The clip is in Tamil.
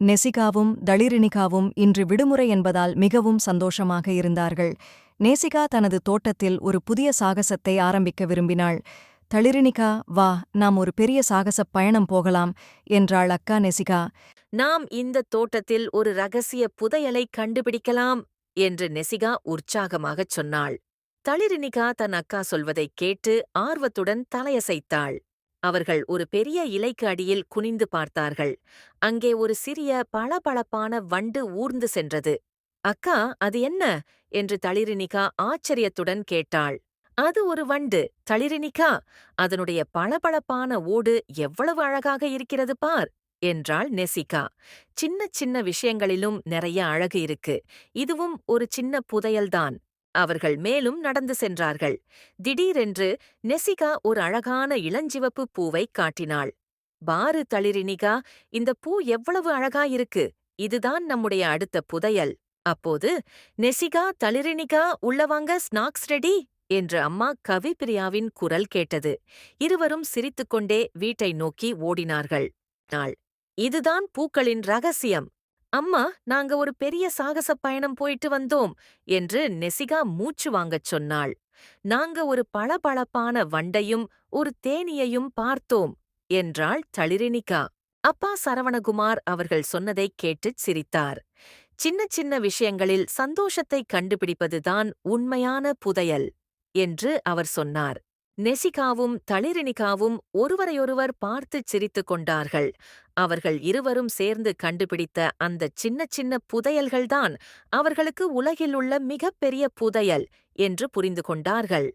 நெசிகாவும் தளிரினிகாவும் இன்று விடுமுறை என்பதால் மிகவும் சந்தோஷமாக இருந்தார்கள். நேசிகா தனது தோட்டத்தில் ஒரு புதிய சாகசத்தை ஆரம்பிக்க விரும்பினாள். தளிரினிகா வா நாம் ஒரு பெரிய சாகசப் பயணம் போகலாம் என்றாள் அக்கா நெசிகா. நாம் இந்த தோட்டத்தில் ஒரு ரகசிய புதையலை கண்டுபிடிக்கலாம் என்று நெசிகா உற்சாகமாகச் சொன்னாள். தளிரினிகா தன் அக்கா சொல்வதைக் கேட்டு ஆர்வத்துடன் தலையசைத்தாள். அவர்கள் ஒரு பெரிய இலைக்கு அடியில் குனிந்து பார்த்தார்கள். அங்கே ஒரு சிறிய பளபளப்பான வண்டு ஊர்ந்து சென்றது. அக்கா அது என்ன? என்று தளிரினிகா ஆச்சரியத்துடன் கேட்டாள். அது ஒரு வண்டு. தளிரினிகா அதனுடைய பளபளப்பான ஓடு எவ்வளவு அழகாக இருக்கிறது பார்! என்றாள் நெசிகா. சின்ன சின்ன விஷயங்களிலும் நிறைய அழகு இருக்கு. இதுவும் ஒரு சின்ன புதையல்தான் அவர்கள் மேலும் நடந்து சென்றார்கள். திடீரென்று நெசிகா ஒரு அழகான இளஞ்சிவப்பு பூவைக் காட்டினாள். பாரு தளிரினிகா இந்த பூ எவ்வளவு அழகாயிருக்கு இதுதான் நம்முடைய அடுத்த புதையல். அப்போது நெசிகா தளிரினிகா உள்ளவாங்க ஸ்நாக்ஸ் ரெடி என்று அம்மா கவிப்பிரியாவின் குரல் கேட்டது. இருவரும் சிரித்துக்கொண்டே வீட்டை நோக்கி ஓடினார்கள். நாள். இதுதான் பூக்களின் ரகசியம். அம்மா நாங்க ஒரு பெரிய சாகசப் பயணம் போயிட்டு வந்தோம் என்று நெசிகா மூச்சு வாங்கச் சொன்னாள். நாங்க ஒரு பளபளப்பான வண்டையும் ஒரு தேனியையும் பார்த்தோம் என்றாள் தளிரினிகா அப்பா சரவணகுமார் அவர்கள் சொன்னதைக் கேட்டுச் சிரித்தார். சின்ன சின்ன விஷயங்களில் சந்தோஷத்தை கண்டுபிடிப்பதுதான் உண்மையான புதையல் என்று அவர் சொன்னார். நெசிகாவும் தளிரினிகாவும் ஒருவரையொருவர் பார்த்துச் சிரித்துக் கொண்டார்கள். அவர்கள் இருவரும் சேர்ந்து கண்டுபிடித்த அந்தச் சின்ன சின்ன புதையல்கள்தான் அவர்களுக்கு உலகிலுள்ள மிகப்பெரிய புதையல் என்று புரிந்து கொண்டார்கள்.